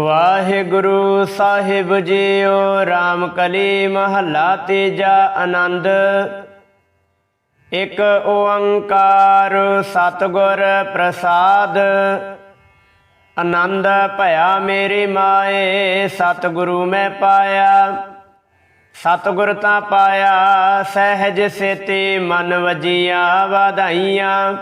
ਵਾਹਿਗੁਰੂ ਸਾਹਿਬ JIO RAM ਕਲੀ ਮਹੱਲਾ ਤੀਜਾ ਆਨੰਦ। ਇੱਕ ਓੰਕਾਰ ਸਤਿਗੁਰ ਪ੍ਰਸਾਦ। ਆਨੰਦ ਭਇਆ ਮੇਰੀ ਮਾਏ, ਸਤਿਗੁਰੂ ਮੈਂ ਪਾਇਆ। ਸਤਿਗੁਰ ਤਾਂ ਪਾਇਆ, ਸਹਿਜ ਸੇਤੀ ਮਨ ਵਜੀਆਂ ਵਧਾਈਆਂ।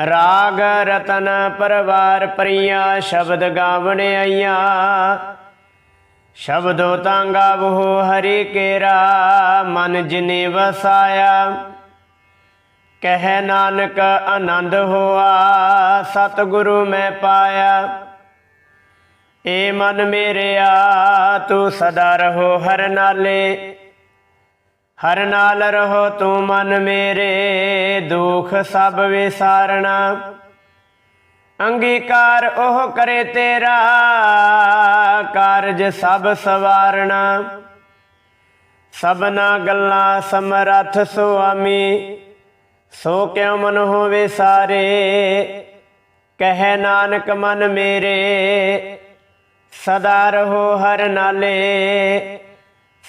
ਰਾਗ ਰਤਨ ਪਰਵਾਰ ਪਰੀਆਂ, ਸ਼ਬਦ ਗਾਵਣ ਆਈਆਂ। ਸ਼ਬਦੋ ਤਾਂ ਗਾਵੋ ਹਰੀ ਕੇਰਾ, ਮਨ ਜਿਨੇ ਵਸਾਇਆ। ਕਹਿ ਨਾਨਕ ਆਨੰਦ ਹੋਆ, ਸਤਿਗੁਰੂ ਮੈਂ ਪਾਇਆ। ਏ ਮਨ ਮੇਰਿਆ, ਤੂੰ ਸਦਾ ਰਹੋ ਹਰ ਨਾਲੇ। ਹਰ ਨਾਲ ਰਹੋ ਤੂੰ ਮਨ ਮੇਰੇ, ਦੁਖ ਸਭ ਵਿਸਾਰਣਾ। ਅੰਗੀਕਾਰ ਉਹ ਕਰੇ ਤੇਰਾ, ਕਾਰਜ ਸਭ ਸਵਾਰਣਾ। ਸਭਨਾ ਗੱਲਾਂ ਸਮਰੱਥ ਸੁਆਮੀ, ਸੋ ਕਿਉ ਮਨ ਹੋਵੇ ਸਾਰੇ? ਕਹਿ ਨਾਨਕ ਮਨ ਮੇਰੇ, ਸਦਾ ਰਹੋ ਹਰ ਨਾਲੇ।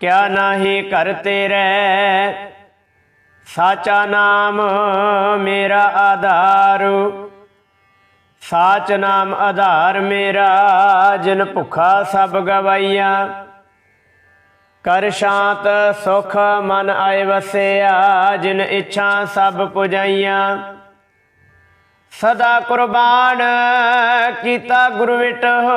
ਕਿਆ ਨਾਹੀ ਕਰ ਤੇਰੇ? ਸਾਚਾ ਨਾਮ ਮੇਰਾ ਆਧਾਰ। ਸਾਚ ਨਾਮ ਆਧਾਰ ਮੇਰਾ, ਜਿਨ ਭੁਖਾ ਸਭ ਗਵਾਈਆ। ਕਰ ਸ਼ਾਂਤ ਸੁਖ ਮਨ ਆਏ ਵਸਿਆ, ਜਿਨ ਇੱਛਾ ਸਭ ਪੁਜਾਈਆਂ। ਸਦਾ ਕੁਰਬਾਨ ਕੀਤਾ ਗੁਰੂ ਹੋ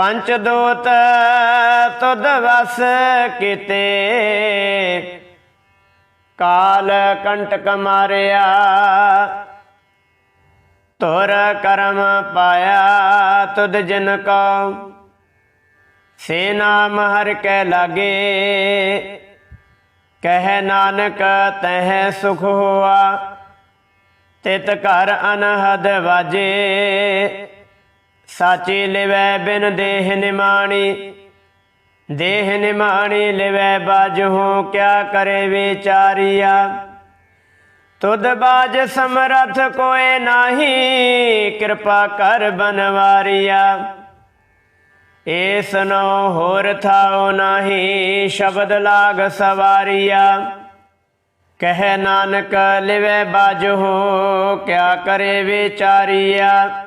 ਪੰਚ ਦੋਤ ਤੁਧ ਵਸ ਕੀਤੇ। ਕਾਲ ਕੰਟਕ ਮਾਰਿਆ ਤੁਰ ਕਰਮ ਪਾਇਆ ਤੁਧ ਜਿਨ ਕੋ। ਸੇ ਨਾਮ ਹਰ ਕੈ ਲਾਗੇ, ਕਹਿ ਨਾਨਕ ਤਹਿ ਸੁਖ ਹੋਆ। ਤਿਤ ਘਰ ਅਨਹਦ ਵਾਜੇ। ਸਾਚੀ ਲਿਵੈ ਬਿਨ ਦੇਹ ਨਿਮਾਣੀ ਦੇਹ ਨਿਮਾਣੀ ਲਿਵੈ ਬਾਜਹੁ ਕਿਆ ਕਰੇ ਵਿਚਾਰੀਆ? ਤੁਧ ਬਾਜ ਸਮਰਥ ਕੋਏ ਨਾਹੀ, ਕਿਰਪਾ ਕਰ ਬਨਵਾਰੀਆ। ਏਸ ਨੋ ਹੋਰ ਥਾਉ ਨਾਹੀ, ਸ਼ਬਦ ਲਾਗ ਸਵਾਰੀਆ। ਕਹਿ ਨਾਨਕ ਲਿਵੈ ਬਾਜਹੁ ਕਿਆ ਕਰੇ ਵਿਚਾਰੀਆ?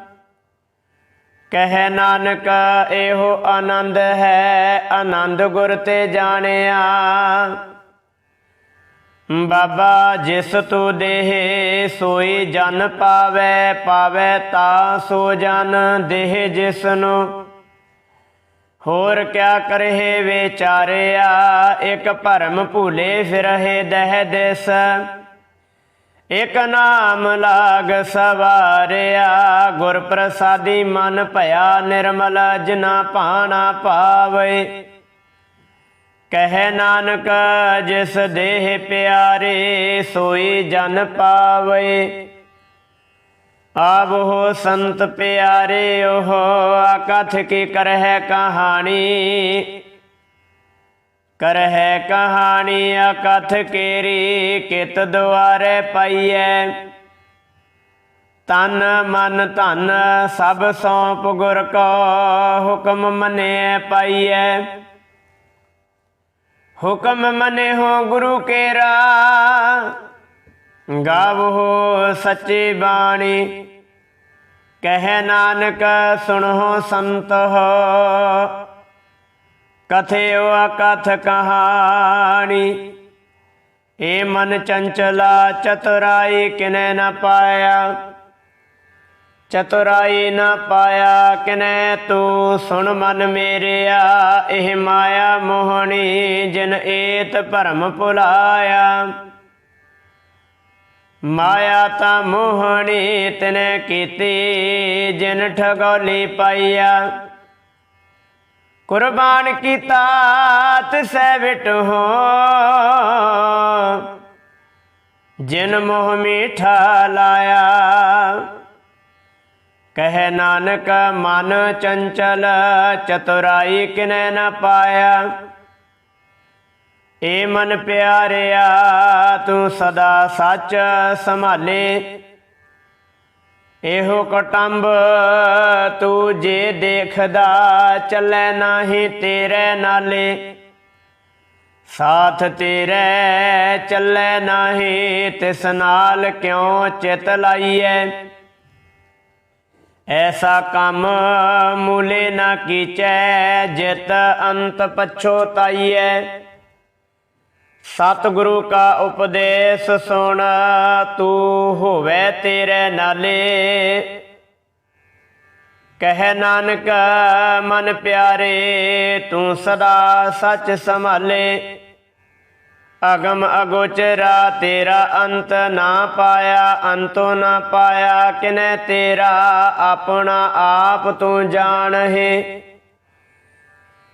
ਕਹਿ ਨਾਨਕ, ਇਹੋ ਆਨੰਦ ਹੈ, ਆਨੰਦ ਗੁਰ ਤੇ ਜਾਣਿਆ। ਬਾਬਾ, ਜਿਸ ਤੂ ਦੇਹ ਸੋਈ ਜਨ ਪਾਵੇ ਪਾਵੇ ਤਾ ਸੋ ਜਨ ਦੇਹ ਜਿਸ ਨੂੰ ਹੋਰ ਕਿਆ ਕਰਹਿ ਵਿਚਾਰਿਆ, ਇੱਕ ਭਰਮ ਭੂਲੇ ਫਿਰਹਿ ਦਹਿ ਦਿਸ। ਇਕ ਨਾਮ ਲਾਗ ਸਵਾਰਿਆ ਗੁਰ ਪ੍ਰਸਾਦੀ ਮਨ ਭਇਆ ਨਿਰਮਲ ਜਿਨਾ ਭਾਣਾ ਪਾਵੇ ਕਹਿ ਨਾਨਕ, ਜਿਸ ਦੇਹ ਪਿਆਰੇ ਸੋਈ ਜਨ ਪਾਵੇ। ਆਵੋ ਸੰਤ ਪਿਆਰੇ, ਉਹ ਕਥ ਕੀ ਕਰਹਿ ਕਹਾਣੀ। ਕਰ ਹੈ ਕਹਾਣੀ ਅਕਥ ਕੇਰੀ ਕਿਤ ਦੁਆਰੇ ਪਾਈਐ। ਤਨ ਮਨ ਧਨ ਸਭ ਸੌਂਪ ਗੁਰ ਕੋ ਹੁਕਮ ਮੰਨਿਐ ਪਾਈਐ। ਹੁਕਮ ਮੰਨੇ ਹੋ ਗੁਰੂ ਕੇਰਾ, ਗਾਵੋ ਸੱਚੀ ਬਾਣੀ। ਕਹਿ ਨਾਨਕ ਸੁਣੋ ਸੰਤ ਹੋ ਕਥਿਓ ਅਕਥ ਕਹਾਣੀ। ਏ ਮਨ ਚੰਚਲਾ ਚਤੁਰਾਈ ਕਿਨੈ ਨ ਪਾਇਆ। ਚਤੁਰਾਈ ਨ ਪਾਇਆ ਕਿਨੈ ਤੂੰ? ਸੁਣ ਮਨ ਮੇਰਿਆ, ਇਹ ਮਾਇਆ ਮੋਹਣੀ ਜਿਨ ਏਤ ਭਰਮ ਭੁਲਾਇਆ। ਮਾਇਆ ਤਾਂ ਮੋਹਣੀ ਤਨੇ ਕੀਤੀ, ਜਿਨ ਠਗੋਲੀ ਪਾਈਆ। ਕੁਰਬਾਨ ਕੀਤਾ ਤਿਸੈ ਹੋ। ਜਿਨ ਮੋਹ ਮੀਠਾ ਲਾਇਆ, ਕਹੈ ਨਾਨਕ ਮਨ ਚੰਚਲ, ਚਤੁਰਾਈ ਕਿਨੈ ਨ ਪਾਇਆ। ਏ ਮਨ ਪਿਆਰਿਆ, ਤੂੰ ਸਦਾ ਸੱਚ ਸੰਭਾਲੇ। ਇਹੋ ਕਟੰਬ ਤੂੰ ਜੇ ਦੇਖਦਾ ਚੱਲੇ ਨਾਹੀ ਤੇਰੇ ਨਾਲੇ। ਸਾਥ ਤੇਰੇ ਚੱਲੇ ਨਾਹੀ ਤਿਸ ਨਾਲ ਕਿਉ ਚਿਤ ਲਾਈਐ? ਐਸਾ ਕੰਮ ਮੂਲੇ ਨਾ ਕੀਚੈ, ਜਿਤ ਅੰਤ ਪਛੋਤਾਈਐ ਸਤਿਗੁਰੂ ਕਾ ਉਪਦੇਸ਼ ਸੁਣ, ਤੂੰ ਹੋਵੇ ਤੇਰੇ ਨਾਲੇ। ਕਹਿ ਨਾਨਕ, ਮਨ ਪਿਆਰੇ, ਤੂੰ ਸਦਾ ਸੱਚ ਸੰਭਾਲੇ। ਅਗਮ ਅਗੋਚਰਾ, ਤੇਰਾ ਅੰਤ ਨਾ ਪਾਇਆ, ਅੰਤੋ ਨਾ ਪਾਇਆ, ਕਿਨੇ ਤੇਰਾ ਆਪਣਾ ਆਪ ਤੂੰ ਜਾਣਹਿ।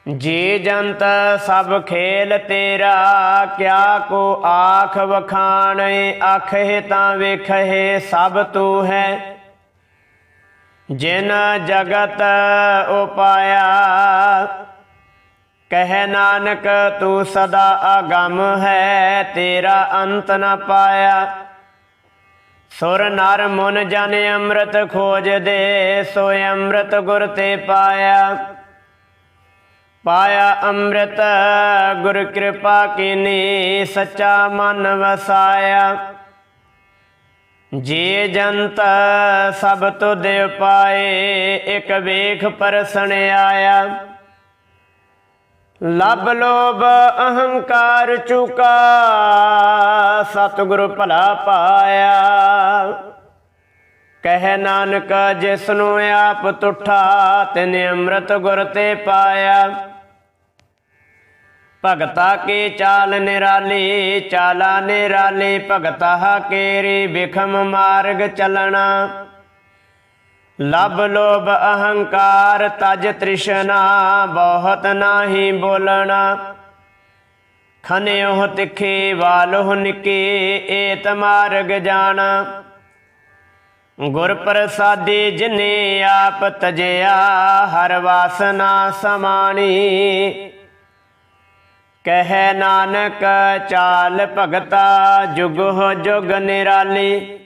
ਜੀ ਜੰਤ ਸਭ ਖੇਲ ਤੇਰਾ, ਕਿਆ ਕੋ ਆਖ ਵਖਾਣੇ? ਆਖੇ ਤਾਂ ਵੇਖੇ ਸਭ ਤੂੰ ਹੈ। ਜਿਨ ਜਗਤ ਉਪਾਇਆ, ਕਹਿ ਨਾਨਕ ਤੂੰ ਸਦਾ ਅਗੰਮ ਹੈ, ਤੇਰਾ ਅੰਤ ਨਾ ਪਾਇਆ। ਸੁਰ ਨਰ ਮਨ ਜਨ ਅੰਮ੍ਰਿਤ ਖੋਜ ਦੇ ਸੋ ਅੰਮ੍ਰਿਤ ਗੁਰ ਤੇ ਪਾਇਆ। ਪਾਇਆ ਅੰਮ੍ਰਿਤ, ਗੁਰ ਕਿਰਪਾ ਕੀਨੀ, ਸੱਚਾ ਮਨ ਵਸਾਇਆ। ਜੇ ਜੰਤ ਸਭ ਤੁਧ ਪਾਏ, ਇਕ ਵੇਖ ਪਰਸਣ ਆਇਆ। ਲਬ ਲੋਭ, ਅਹੰਕਾਰ ਚੁਕਾ, ਸਤਿਗੁਰ ਭਲਾ ਪਾਇਆ। ਕਹਿ ਨਾਨਕ, ਜਿਸਨੂੰ ਆਪ ਤੁਠਾ, ਤਿਨ ਅੰਮ੍ਰਿਤ ਗੁਰ ਤੇ ਪਾਇਆ। ਭਗਤਾ ਕੇ ਚਾਲ ਨਿਰਾਲੇ, ਚਾਲਾ ਨਿਰਾਲੇ, ਭਗਤਾ ਕੇਰੀ ਬਿਖਮ ਮਾਰਗ ਚਲਣਾ। ਲਬ ਲੋਭ ਅਹੰਕਾਰ ਤਜ ਤ੍ਰਿਸ਼ਨਾ, ਬਹੁਤ ਨਾਹੀ ਬੋਲਣਾ। ਖਨਿਓ ਤਿਖੇ ਵਾਲੋਹ ਨਿਕੇ ਏਤ ਮਾਰਗ ਜਾਣਾ। ਗੁਰ ਪ੍ਰਸਾਦੀ ਜਿਨੇ ਆਪ ਤਜਿਆ, ਹਰ ਵਾਸਨਾ ਸਮਾਣੀ। ਕਹਿ ਨਾਨਕ, ਚਾਲ ਭਗਤਾ, ਜੁਗ ਹੋ ਜੁਗ ਨਿਰਾਲੀ।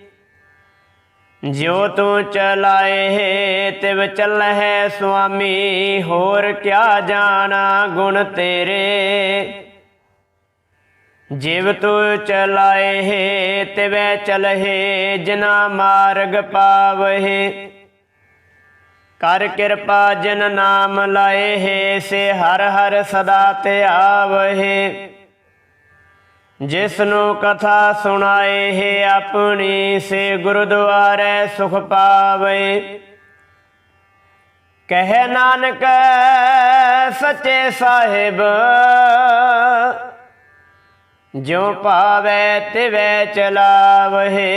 ਜਿਉ ਤੂੰ ਚਲਾਏ, ਤਿਵ ਚੱਲਹਿ ਸੁਆਮੀ, ਹੋਰ ਕਿਆ ਜਾਣਾ ਗੁਣ ਤੇਰੇ। ਜਿਵ ਤੂੰ ਚਲਾਏ, ਤਿਵੈ ਚਲਹਿ, ਜਿਨਾ ਮਾਰਗ ਪਾਵਹਿ। ਕਰ ਕਿਰਪਾ ਜਿਨ ਨਾਮ ਲਾਏ ਹੈ, ਸੇ ਹਰ ਹਰ ਸਦਾ ਧਿਆਵਹਿ ਜਿਸ ਨੂੰ ਕਥਾ ਸੁਣਾਏ ਹੈ ਆਪਣੀ, ਸੇ ਗੁਰਦੁਆਰੇ ਸੁਖ ਪਾਵੇ। ਕਹਿ ਨਾਨਕ ਸੱਚੇ ਸਾਹਿਬ, ਜਿਉ ਪਾਵੇ ਤਿਵੈ ਚਲਾਵਹਿ।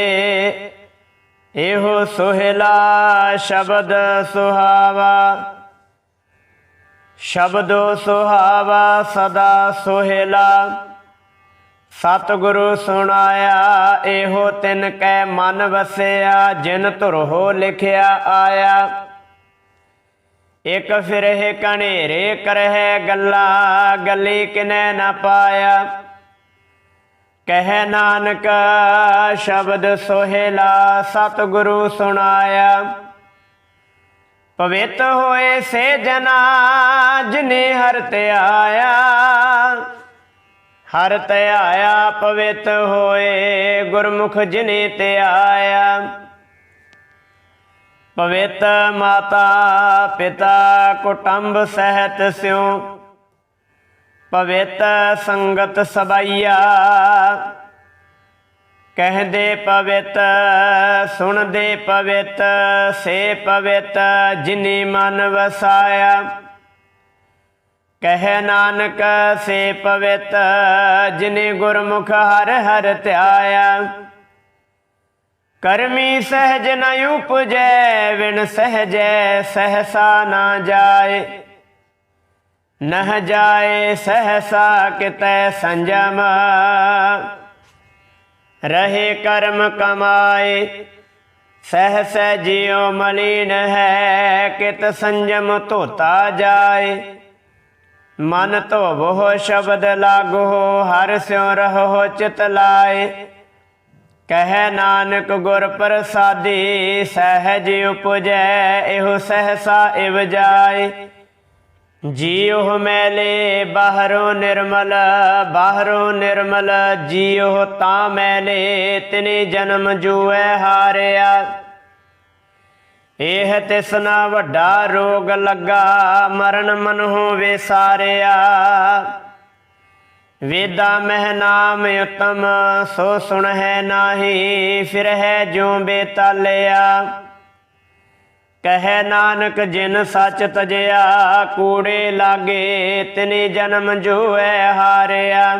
ਇਹੋ ਸੋਹਿਲਾ ਸ਼ਬਦ ਸੁਹਾਵਾ। ਸ਼ਬਦੋ ਸੁਹਾਵਾ ਸਦਾ ਸੋਹਿਲਾ। ਸਤਿਗੁਰੂ ਸੁਣਾਇਆ, ਇਹੋ ਤਿਨ ਕੈ ਮਨ ਵਸਿਆ, ਜਿਨ ਧੁਰਹੋ ਲਿਖਿਆ ਆਇਆ। ਇਕ ਫਿਰਹਿ ਕਣੇਰੇ ਕਰਹਿ ਗੱਲਾ, ਗੱਲੀ ਕਿਨੈ ਨਾ ਪਾਇਆ। ਕਹਿ ਨਾਨਕ, ਸ਼ਬਦ ਸੋਹਿਲਾ, ਸਤਿਗੁਰੂ ਸੁਣਾਇਆ। ਪਵਿੱਤ ਹੋਏ ਸੇ ਜਨਾ, ਜਿਨੇ ਹਰ ਧਿਆਇਆ ਹਰ ਧਿਆਇਆ ਪਵਿੱਤ ਹੋਏ ਗੁਰਮੁਖ ਜਿਨੇ ਧਿਆਇਆ ਪਵਿੱਤ ਮਾਤਾ, ਪਿਤਾ, ਕੁਟੰਬ, ਸਹਿਤ ਸਿਉ। ਪਵਿੱਤ ਸੰਗਤ ਸਬਾਈਆ ਕਹਦੇ ਪਵਿੱਤ, ਸੁਣਦੇ ਪਵਿੱਤ, ਸੇ ਪਵਿੱਤ, ਜਿਨੇ ਮਨ ਵਸਾਇਆ। ਕਹਿ ਨਾਨਕ, ਸੇ ਪਵਿੱਤ, ਜਿਨੇ ਗੁਰਮੁਖ ਹਰ ਹਰ ਧਿਆਇਆ। ਕਰਮੀ ਸਹਿਜ ਨ ਉਪਜੈ ਵਿਣ ਸਹਿਜੈ, ਸਹਸਾ ਨਾ ਜਾਏ। ਨਹ ਜਾਏ ਸਹਸਾ ਕਿਤੈ ਸੰਜਮ। ਰਹੇ ਕਰਮ ਕਮਾਏ, ਸਹਸ ਜਿਉ ਮਲੀਨ ਹੈ, ਕਿਤ ਸੰਜਮ ਧੋਤਾ ਜਾਏ। ਮਨ ਧੋਵੋ ਸ਼ਬਦ ਲਾਗੋ ਹਰ ਸਿਉ ਰਹੋ ਚਿਤ ਲਾਏ। ਕਹਿ ਨਾਨਕ ਗੁਰ ਪ੍ਰਸਾਦੀ, ਸਹਿਜ ਉਪਜੈ, ਇਹੋ ਸਹਸਾ ਇਵ ਜਾਏ। ਜੀਉ ਮੈਲੇ ਬਾਹਰੋਂ ਨਿਰਮਲ ਬਾਹਰੋਂ ਨਿਰਮਲ, ਜੀਉ ਤਾਂ ਮੈਲੇ, ਤਿਨੇ ਜਨਮ ਜੂਐ ਹਾਰਿਆ। ਇਹ ਤਿਸਨਾ ਵੱਡਾ ਰੋਗ ਲੱਗਾ, ਮਰਨ ਮਨ ਮਨਹੁ ਵਿਸਾਰਿਆ ਵੇਦਾ ਮਹਿ ਨਾਮ ਉਤਮ, ਸੋ ਸੁਣ ਹੈ ਨਾਹੀ ਫਿਰ ਹੈ ਜਿਉ ਬੇਤਾਲਿਆ। ਕਹੈ ਨਾਨਕ ਜਿਨ ਸੱਚ ਤਜਿਆ, ਕੂੜੇ ਲਾਗੇ ਤਿਨੇ ਜਨਮ ਜੋਐ ਹਾਰਿਆ।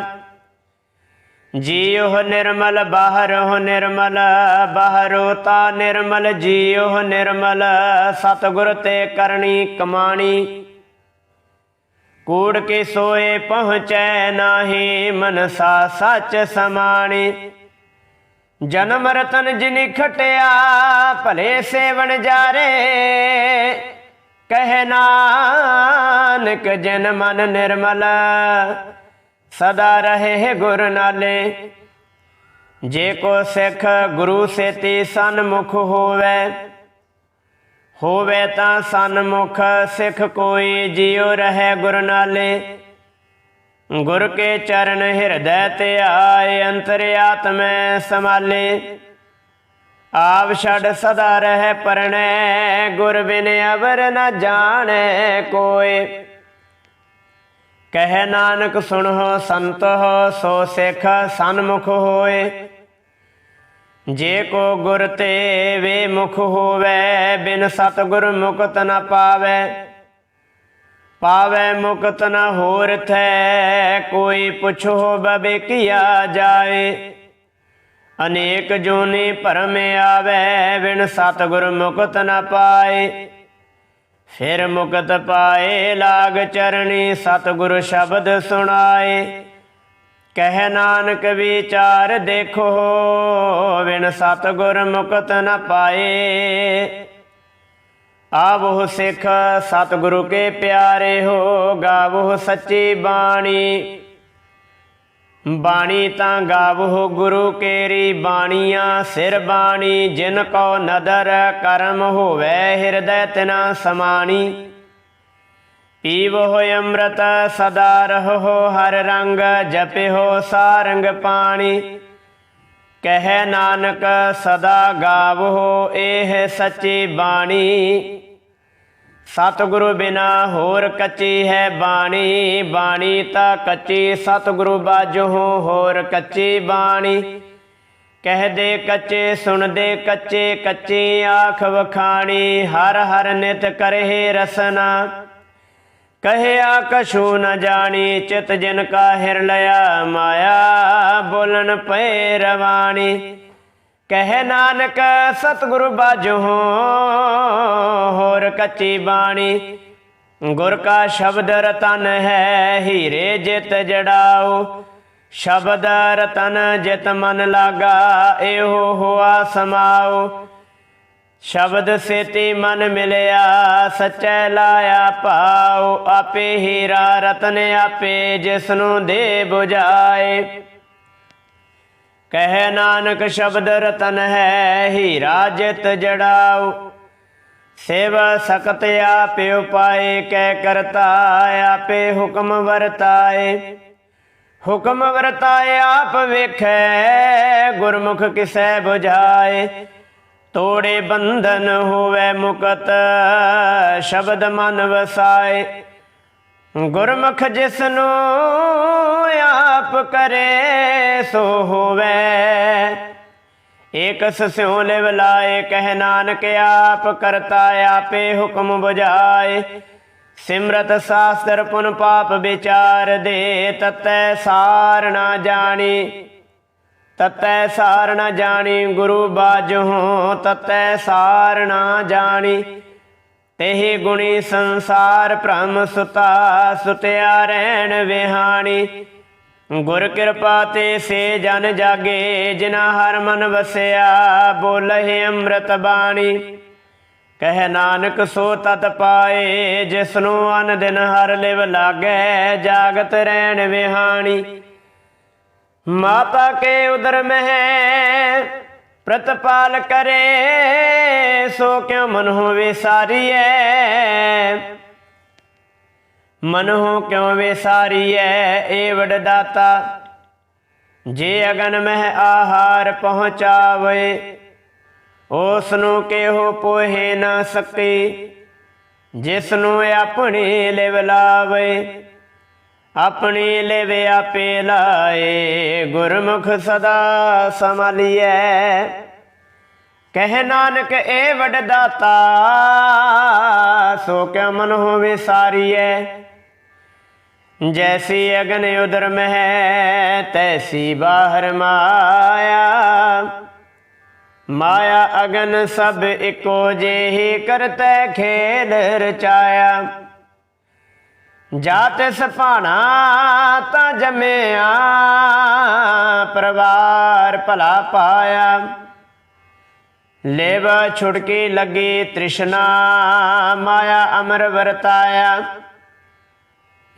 ਜੀਉ ਨਿਰਮਲ ਬਾਹਰੋ ਨਿਰਮਲ, ਬਾਹਰੋ ਤਾ ਨਿਰਮਲ ਜੀਉ ਨਿਰਮਲ, ਸਤਿਗੁਰ ਤੇ ਕਰਨੀ ਕਮਾਣੀ। ਕੂੜ ਕੇ ਸੋਏ ਪਹੁੰਚੈ ਨਾਹੀ, ਮਨਸਾ ਸੱਚ ਸਮਾਣੀ। ਜਨਮ ਰਤਨ ਜਿਨਿ ਖਟਿਆ, ਭਲੇ ਸੇਵਣ ਜਾਰੇ। ਕਹਿ ਨਾਨਕ, ਜਨ ਮਨ ਨਿਰਮਲ, ਸਦਾ ਰਹੇ ਗੁਰ ਨਾਲੇ। ਜੇ ਕੋ ਸਿੱਖ ਗੁਰੂ ਸੇਤੀ ਸਨਮੁਖ ਹੋਵੇ ਹੋਵੇ ਤਾਂ ਸਨਮੁਖ ਸਿੱਖ ਕੋਈ, ਜਿਉ ਰਹੇ ਗੁਰ ਨਾਲੇ। ਗੁਰ ਕੇ ਚਰਨ ਹਿਰਦੈ ਤੇ ਆਏ ਅੰਤਰਿਆਤਮੈ ਸਮਾਲੇ ਆਪ ਛੜ ਸਦਾ ਰਹਿ ਪਰਣੈ, ਗੁਰ ਬਿਨ ਅਵਰ ਨ ਜਾਣੈ ਕੋਏ। ਕਹਿ ਨਾਨਕ ਸੁਣੋ ਸੰਤੋ ਸੋ ਸਿੱਖ ਸਨਮੁਖ ਹੋਏ। ਜੇ ਕੋ ਗੁਰ ਤੇ ਵੇ ਮੁਖ ਹੋਵੇ, ਬਿਨ ਸਤਗੁਰ ਮੁਕਤ ਨ ਪਾਵੇ। ਪਾਵੇ ਮੁਕਤ ਨ ਹੋਰ ਥੈ, ਕੋਈ ਪੁੱਛੋ ਬਬੇ ਜਾਏ। ਅਨੇਕ ਜੋਨੀ ਭਰਮ ਆਵੇ, ਬਿਨ ਸਤਗੁਰ ਮੁਕਤ ਨ ਪਾਏ। ਫਿਰ ਮੁਕਤ ਪਾਏ ਲਾਗ ਚਰਣੀ, ਸਤਗੁਰ ਸ਼ਬਦ ਸੁਣਾਏ। ਕਹਿ ਨਾਨਕ ਵਿਚਾਰ ਦੇਖੋ, ਬਿਨ ਸਤਗੁਰ ਮੁਕਤ ਨ ਪਾਏ। ਆਵੋ ਸਿੱਖ ਸਤਿਗੁਰੂ ਕੇ ਪਿਆਰੇ ਹੋ ਗਾਵੋ ਸੱਚੀ ਬਾਣੀ। ਬਾਣੀ ਤਾਂ ਗਾਵੋ ਗੁਰੂ ਕੇਰੀ ਬਾਣੀਆਂ, ਸਿਰ ਬਾਣੀ, ਜਿਨ ਕੋ ਨਦਰ ਕਰਮ ਹੋਵੇ, ਹਿਰਦੈ ਤਿਨਾ ਸਮਾਣੀ। ਪੀਵੋ ਅੰਮ੍ਰਿਤ, ਸਦਾ ਰਹੋ ਹਰ ਰੰਗ ਜਪਿਓ ਸਾਰੰਗ ਪਾਣੀ। ਕਹਿ ਨਾਨਕ, ਸਦਾ ਗਾਵੋ ਇਹ ਸੱਚੀ ਬਾਣੀ। ਸਤਿਗੁਰੂ ਬਿਨਾ ਹੋਰ ਕੱਚੀ ਹੈ ਬਾਣੀ। ਬਾਣੀ ਤਾਂ ਕੱਚੀ ਸਤਿਗੁਰੂ ਬਾਝੋ ਹੋਰ ਕੱਚੀ ਬਾਣੀ। ਕਹਦੇ ਕੱਚੇ, ਸੁਣਦੇ ਕੱਚੇ, ਕੱਚੀ ਆਖ ਵਖਾਣੀ। ਹਰ ਹਰ ਨਿਤ ਕਰਹਿ ਰਸਨਾ। ਕਹਿਆ ਕਛੂ ਨ ਜਾਣੀ, ਚਿਤ ਜਿਨ ਕਾ ਹਿਰ ਲਿਆ ਮਾਇਆ, ਬੋਲਣ ਪਏ ਰਵਾਣੀ। ਕਹਿ ਨਾਨਕ, ਸਤਿਗੁਰੂ ਬਾਝੋ, ਹੋਰ ਕੱਚੀ ਬਾਣੀ। ਗੁਰ ਕਾ ਸ਼ਬਦ ਰਤਨ ਹੈ, ਹੀਰੇ ਜਿਤ ਜੜਾਓ। ਸ਼ਬਦ ਰਤਨ ਜਿਤ ਮਨ ਲਾਗਾ, ਇਹੋ ਹੋਆ ਸਮਾਓ। ਸ਼ਬਦ ਸੇਤੀ ਮਨ ਮਿਲਿਆ, ਸਚੈ ਲਾਇਆ ਭਾਉ, ਆਪੇ ਹੀਰਾ ਰਤਨ ਆਪੇ ਜਿਸ ਨੂੰ ਦੇ 부ਝਾਏ ਕਹਿ ਨਾਨਕ ਸ਼ਬਦ ਰਤਨ ਹੈ, ਹੀਰਾ ਜਿਤ ਜੜਾਉ। ਸੇਵ ਸਕਤ ਆਪੇ ਉਪਾਏ, ਕਹਿ ਕਰਤਾ ਆਪੇ ਹੁਕਮ ਵਰਤਾਏ। ਹੁਕਮ ਵਰਤਾਏ, ਆਪ ਵੇਖੈ, ਗੁਰਮੁਖ ਕਿਸੈ 부ਝਾਏ ਤੋੜੇ ਬੰਧਨ ਹੋਵੇ ਮੁਕਤ, ਸ਼ਬਦ ਮਨ ਵਸਾਏ। ਗੁਰਮੁਖ ਜਿਸ ਨੂੰ ਆਪ ਕਰੇ, ਸੋ ਹੋਵੇ। ਏਕਸ ਸਿਉ ਲਿਵ ਲਾਏ, ਕਹਿ ਨਾਨਕ ਆਪ ਕਰਤਾ ਆਪੇ ਹੁਕਮ 부ਝਾਏ ਸਿਮਰਤ ਸਾਸਤਰ ਪੁਨ ਪਾਪ ਵਿਚਾਰ ਦੇ, ਤਤੈ ਸਾਰ ਨਾ ਜਾਣੀ। ਤਤੈ ਸਾਰ ਨਾ ਜਾਣੀ ਗੁਰੂ ਬਾਝੋ ਤਤੈ ਸਾਰ ਨਾ ਜਾਣੀ। ਤੇਹੀ ਗੁਣੀ ਸੰਸਾਰ ਭ੍ਰਮ ਸੁਤਾ, ਸੁਤਿਆ ਰਹਿਣ ਵਿਹਾਣੀ। ਗੁਰ ਕਿਰਪਾ ਤੇ ਸੇ ਜਨ ਜਾਗੇ ਜਿਨਾ ਹਰ ਮਨ ਵਸਿਆ, ਬੋਲਹਿ ਅੰਮ੍ਰਿਤ ਬਾਣੀ। ਕਹਿ ਨਾਨਕ ਸੋ ਤਤ ਪਾਏ ਜਿਸ ਨੂੰ ਅਨ ਦਿਨ ਹਰ ਲਿਵ ਲਾਗੇ, ਜਾਗਤ ਰਹਿਣ ਵਿਹਾਣੀ। ਮਾਤਾ ਕੇ ਉਦਰ ਮਹਿ ਪ੍ਰਤਪਾਲ ਕਰੇ, ਸੋ ਕਿਉ ਮਨ ਹੋ ਵਿਸਾਰੀਐ? ਮਨ ਹੋ ਕਿਉ ਵਿਸਾਰੀਐ? ਏ ਵਡ ਦਾਤਾ ਜੇ ਅਗਨ ਮਹਿ ਆਹਾਰ ਪਹੁੰਚਾਵੇ ਉਸ ਉਸਨੂੰ ਕਿਹੋ ਪੋਹੇ ਨਾ ਸਕੇ ਜਿਸ ਨੂੰ ਆਪਣੀ ਲਿਵ ਲਾਵੇ। ਆਪਣੀ ਲਿਵ ਆਪੇ ਲਾਏ, ਗੁਰਮੁਖ ਸਦਾ ਸੰਭਾਲੀਐ। ਕਹਿ ਨਾਨਕ ਏ ਵਡ ਦਾਤਾ, ਸੋ ਕਿਉ ਮਨ ਹੋ ਵਿਸਾਰੀਐ? ਜੈਸੀ ਅਗਨ ਉਦਰ ਮਹਿ, ਤੈਸੀ ਬਾਹਰ ਮਾਇਆ। ਮਾਇਆ ਅਗਨ ਸਭ ਇੱਕੋ ਜਿਹੀ ਕਰਤੈ ਖੇਲ ਰਚਾਇਆ। ਜਾਤ ਸਪਾਣਾ ਤਾਂ ਜਮਿਆ, ਪਰਵਾਰ ਭਲਾ ਪਾਇਆ। ਲੇਵ ਛੁੜਕੀ ਲੱਗੀ ਤ੍ਰਿਸ਼ਨਾ, ਮਾਇਆ ਅਮਰ ਵਰਤਾਇਆ।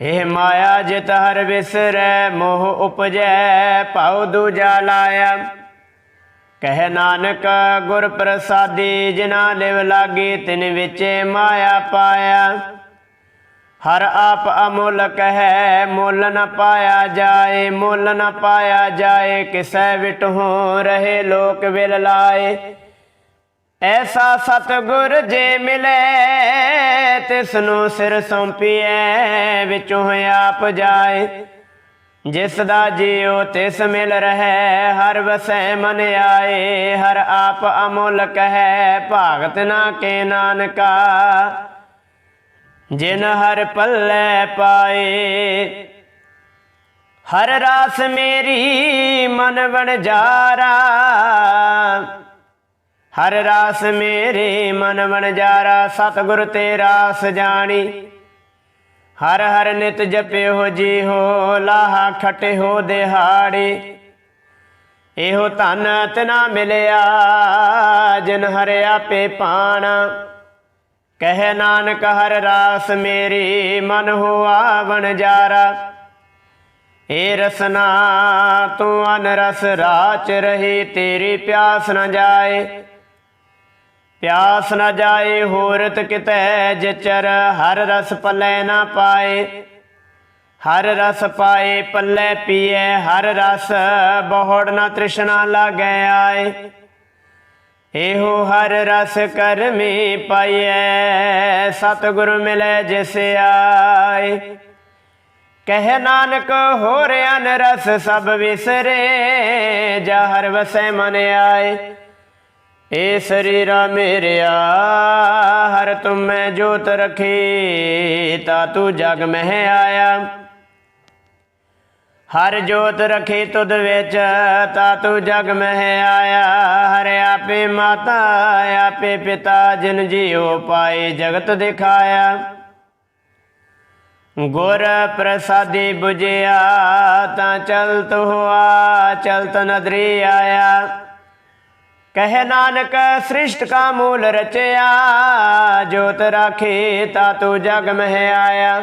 ਇਹ ਮਾਇਆ ਜਿਤ ਹਰ ਵਿਸਰੈ, ਮੋਹ ਉਪਜੈ, ਭਉ ਦੂਜਾ ਲਾਇਆ। ਕਹਿ ਨਾਨਕ, ਗੁਰ ਪ੍ਰਸਾਦੀ ਜਿਨਾ ਲਿਵ ਲਾਗੀ, ਤਿਨ ਵਿੱਚ ਮਾਇਆ ਪਾਇਆ। ਹਰ ਆਪ ਅਮੁੱਲਕ ਹੈ ਮੁੱਲ ਨ ਪਾਇਆ ਜਾਏ, ਮੁੱਲ ਨ ਪਾਇਆ ਜਾਏ, ਕਿਸੈ ਵਿਟਹੁ ਰਹੇ ਲੋਕ ਵਿਲ ਲਾਏ। ਐਸਾ ਸਤਗੁਰ ਜੇ ਮਿਲੇ ਤਿਸ ਨੂੰ ਸਿਰ ਸੌਂਪੀਐ, ਵਿੱਚੋਂ ਆਪ ਜਾਏ। ਜਿਸ ਦਾ ਜੀਉ ਤਿਸ ਮਿਲ ਰਹੈ, ਹਰ ਵਸੈ ਮਨ ਆਏ। ਹਰ ਆਪ ਅਮੁੱਲਕ ਹੈ ਭਾਗਤ ਨਾ ਕੇ ਨਾਨਕਾ। ਜਿਨ ਹਰ ਪੱਲੇ ਪਾਏ, ਹਰ ਰਾਸ ਮੇਰੀ ਮਨ ਵਣ ਜਾਰਾ। ਹਰ ਰਾਸ ਮੇਰੇ ਮਨ ਵਣ ਜਾਰਾ, ਸਤਿਗੁਰ ਤੇ ਰਾਸ ਜਾਣੀ। ਹਰ ਹਰ ਨਿਤ ਜਪਿਓ ਜੀ ਹੋ ਲਾਹਾ ਖਟੇ ਹੋ ਦਿਹਾੜੀ। ਇਹੋ ਧਨ ਤਨਾ ਮਿਲਿਆ, ਜਿਨ ਹਰਿਆ ਪੇ ਪਾਣਾ। ਕਹਿ ਨਾਨਕ ਹਰ ਰਾਸ ਮੇਰੀ ਮਨ ਹੋਆ ਬਣ ਜਾਰਾ। ਏ ਰਸਨਾ ਤੂੰ ਅਨ ਰਸ ਰਾਚ ਰਹੀ, ਤੇਰੀ ਪਿਆਸ ਨਾ ਜਾਏ। ਪਿਆਸ ਨਾ ਜਾਏ ਹੋਰਤ ਕਿਤੈ ਜਚਰ, ਹਰ ਰਸ ਪੱਲੇ ਨਾ ਪਾਏ। ਹਰ ਰਸ ਪਾਏ, ਪੱਲੇ ਪੀਏ, ਹਰ ਰਸ ਬਹੁੜ ਨਾ ਤ੍ਰਿਸ਼ਨਾ ਲਾਗੈ ਆਏ। ਇਹੋ ਹਰ ਰਸ ਕਰਮੀ ਪਾਈਐ, ਸਤਿਗੁਰ ਮਿਲੈ ਜਿਸ ਆਏ। ਕਹਿ ਨਾਨਕ ਹੋਰ ਅਨ ਰਸ ਸਭ ਵਿਸਰੇ, ਜਾ ਹਰ ਵਸੈ ਮਨ ਆਏ। ਏ ਸਰੀਰਾ ਮੇਰਿਆ, ਹਰ ਤੁਮੈ ਜੋਤ ਰਖੀ, ਤਾ ਤੂੰ ਜਗ ਮਹਿ ਆਇਆ। ਹਰ ਜੋਤ ਰਖੀ ਤੁਧ ਵਿੱਚ, ਤਾ ਤੂੰ ਜਗ ਮਹਿ ਆਇਆ। ਹਰ ਆਪੇ ਮਾਤਾ, ਆਪੇ ਪਿਤਾ, ਜਿਨ ਜੀਉ ਪਾਏ ਜਗਤ ਦਿਖਾਇਆ। ਗੁਰ ਪ੍ਰਸਾਦੀ 부ਜਿਆ ਤਾਂ ਚਲਤ ਹੋਆ, ਚਲਤ ਨਦਰੀ ਆਇਆ। ਕਹੇ ਨਾਨਕ, ਸ੍ਰਿਸ਼ਟ ਕਾ ਮੂਲ ਰਚਿਆ, ਜੋਤ ਰਾਖੇ, ਤਾ ਤੂੰ ਜਗ ਮਹਿ ਆਇਆ।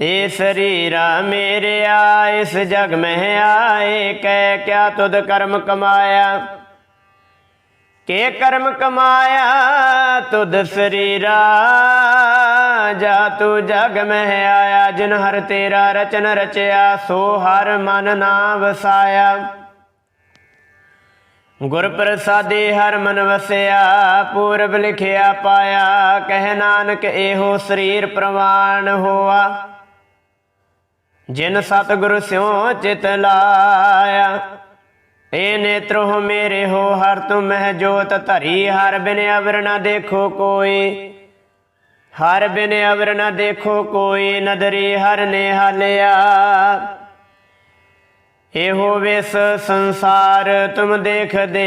ਇਹ ਸਰੀਰਾ ਮੇਰਿਆ, ਇਸ ਜਗ ਮਹਿ ਆਏ, ਕਹਿ ਕਿਆ ਤੁਧ ਕਰਮ ਕਮਾਇਆ? ਕੇ ਕਰਮ ਕਮਾਇਆ ਤੁਧ ਸਰੀਰਾ? ਜਾ ਤੂੰ ਜਗ ਮਹਿ ਆਇਆ, ਜਿਨ ਹਰ ਤੇਰਾ ਰਚਨ ਰਚਿਆ, ਸੋ ਹਰ ਮਨ ਨਾ ਵਸਾਇਆ। ਗੁਰ ਪ੍ਰਸਾਦੇ ਹਰ ਮਨ ਵਸਿਆ, ਪੂਰਬ ਲਿਖਿਆ ਪਾਇਆ, ਕਹਿ ਨਾਨਕ ਇਹੋ ਸਰੀਰ ਪ੍ਰਵਾਨ ਹੋਆ। ਜਿਨ ਸਤਿਗੁਰ ਸਿਉ ਚਿਤ ਲਾਇਆ ਏ ਨੇਤਰੋ ਮੇਰੇ ਹੋ ਹਰ ਤੁਮ ਮਹਿ ਜੋਤ ਧਰੀ, ਹਰ ਬਿਨ ਅਵਰ ਨ ਦੇਖੋ ਕੋਈ। ਹਰ ਬਿਨ ਅਵਰ ਨ ਦੇਖੋ ਕੋਈ ਨਦਰੀ, ਹਰ ਨੇ ਹਾਲਿਆ ਇਹੋ ਵਿਸ ਸੰਸਾਰ ਤੁਮ ਦੇਖਦੇ,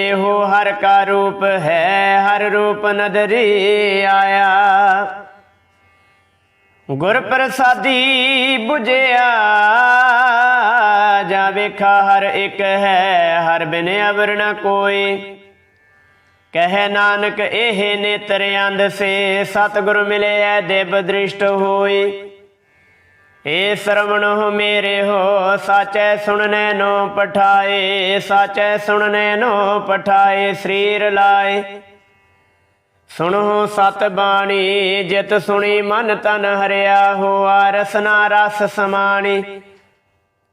ਇਹੋ ਹਰ ਕਾ ਰੂਪ ਹੈ, ਹਰ ਰੂਪ ਨਦਰੀ ਆਇਆ। ਗੁਰ ਪ੍ਰਸਾਦੀ 부ਝਿਆ ਜਾ ਵੇਖਾ ਹਰ ਇੱਕ ਹੈ, ਹਰ ਬਿਨ ਅਵਰ ਨ ਕੋਈ। ਕਹਿ ਨਾਨਕ ਇਹ ਨੇਤਰ ਅੰਧ ਸੇ, ਸਤਿਗੁਰ ਮਿਲਿਆ ਦੇਵ ਦ੍ਰਿਸ਼ਟ ਹੋਈ। ਏ ਸਰਵਣੋ ਮੇਰੇ ਹੋ, ਸਾਚੈ ਸੁਣਨੇ ਨੋ ਪਠਾਏ, ਸਾਚੈ ਸੁਣਨੇ ਨੋ ਪਠਾਏ, ਸਰੀਰ ਲਾਏ। ਸੁਣੋ ਸਤ ਬਾਣੀ ਜਿਤ ਸੁਣੀ ਮਨ ਤਨ ਹਰਿਆ ਹੋਆ, ਰਸਨਾ ਰਸ ਸਮਾਣੀ।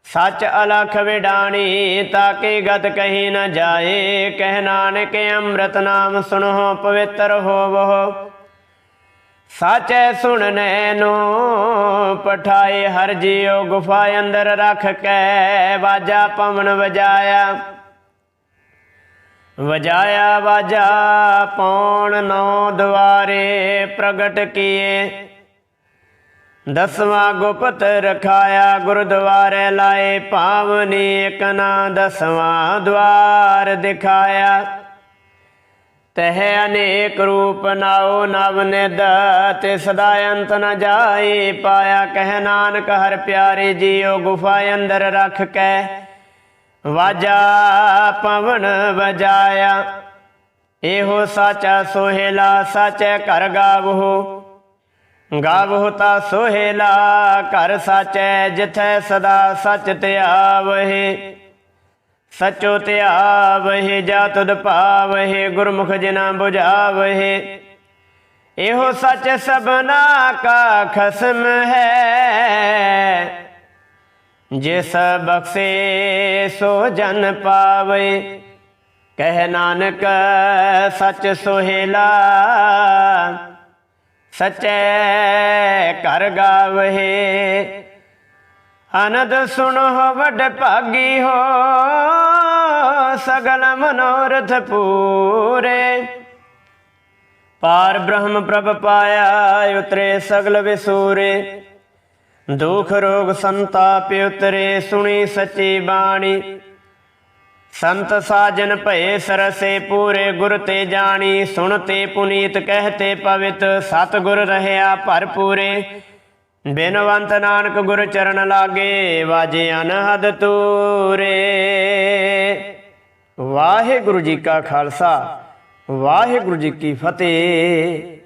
ਸਚ ਅਲਖ ਵਿਡਾਣੀ ਤਾਕੇ ਗਤ ਕਹੀ ਨ ਜਾਏ। ਕਹਿ ਨਾਨਕ ਅੰਮ੍ਰਿਤ ਨਾਮ ਸੁਣੋ, ਪਵਿੱਤਰ ਹੋਵੋ। ਸਾਚੈ ਸੁਣਨੈ ਨੂੰ, ਪਠਾਏ ਹਰ ਜੀਉ, ਗੁਫਾ ਅੰਦਰ ਰੱਖ ਕੇ, ਵਾਜਾ ਪਵਨ ਵਜਾਇਆ। ਵਜਾਇਆ ਵਾਜਾ ਪੌਣ ਨੌ ਦੁਆਰੇ ਪ੍ਰਗਟ ਕੀਏ। ਦਸਵਾਂ ਗੁਪਤ ਰਖਾਇਆ ਗੁਰਦੁਆਰੇ ਲਾਏ, ਪਾਵਨੀ ਇਕ ਦਸਵਾਂ ਦਵਾਰ ਦਿਖਾਇਆ। ਤਹ ਅਨੇਕ ਰੂਪ ਨਾਉ ਨਵ ਨਿਦ, ਤੇ ਸਦਾ ਅੰਤ ਨ ਜਾਏ ਪਾਇਆ। ਕਹਿ ਨਾਨਕ ਹਰ ਪਿਆਰੇ, ਜੀਉ ਗੁਫਾ ਅੰਦਰ ਰੱਖ ਕੇ। ਵਾਜਾ ਪਵਨ ਵਜਾਇਆ। ਇਹੋ ਸਾਚਾ ਸੋਹਿਲਾ, ਸਾਚੈ ਘਰ ਗਾਵੋ। ਗਾਵੋ ਤਾ ਸੋਹਿਲਾ, ਘਰ ਸਾਚੈ, ਜਿਥੈ ਸਦਾ ਸਚ ਧਿਆਵਹਿ ਸਚੋ ਧਿਆਵਹਿ ਜਾ ਤੁਧ ਭਾਵਹਿ, ਗੁਰਮੁਖ ਜਿਨਾ 부ਝਾਵਹਿ ਇਹੋ ਸੱਚ ਸਭਨਾ ਕਾ ਖਸਮ ਹੈ। ਜਿਸ ਬਖਸ਼ੇ ਸੋ ਜਨ ਪਾਵੇ। ਕਹਿ ਨਾਨਕ, ਸੱਚ ਸੋਹਿਲਾ, ਸਚੈ ਕਰ ਗਾਵਹਿ। ਅਨੰਦ ਸੁਣੋ, ਵੱਡ ਭਾਗੀ ਹੋ, ਸਗਲ ਮਨੋਰਥ ਪੂਰੇ। ਪਾਰ ਬ੍ਰਹਮ ਪ੍ਰਭ ਪਾਇਆ, ਉਤਰੇ ਸਗਲ ਵਿਸੂਰੇ। ਦੁਖ ਰੋਗ ਸੰਤਾਪ ਉਤਰੇ, ਸੁਣੀ ਸੱਚੀ ਬਾਣੀ। ਸੰਤ ਸਾਜਨ ਭਏ ਸਰਸੇ ਪੂਰੇ ਗੁਰ ਤੇ ਜਾਣੀ, ਸੁਣਤੇ ਪੁਨੀਤ ਕਹਤੇ ਪਵਿੱਤ ਸਤ ਗੁਰ ਰਹਿਆ ਭਰਪੂਰੇ। ਬਿਨਵੰਤ ਨਾਨਕ ਗੁਰ ਚਰਨ ਲਾਗੇ, ਵਾਜੇ ਅਨਹਦ ਤੂਰੇ। ਵਾਹਿਗੁਰੂ ਜੀ ਕਾ ਖਾਲਸਾ, ਵਾਹਿਗੁਰੂ ਜੀ ਕੀ ਫਤਿਹ।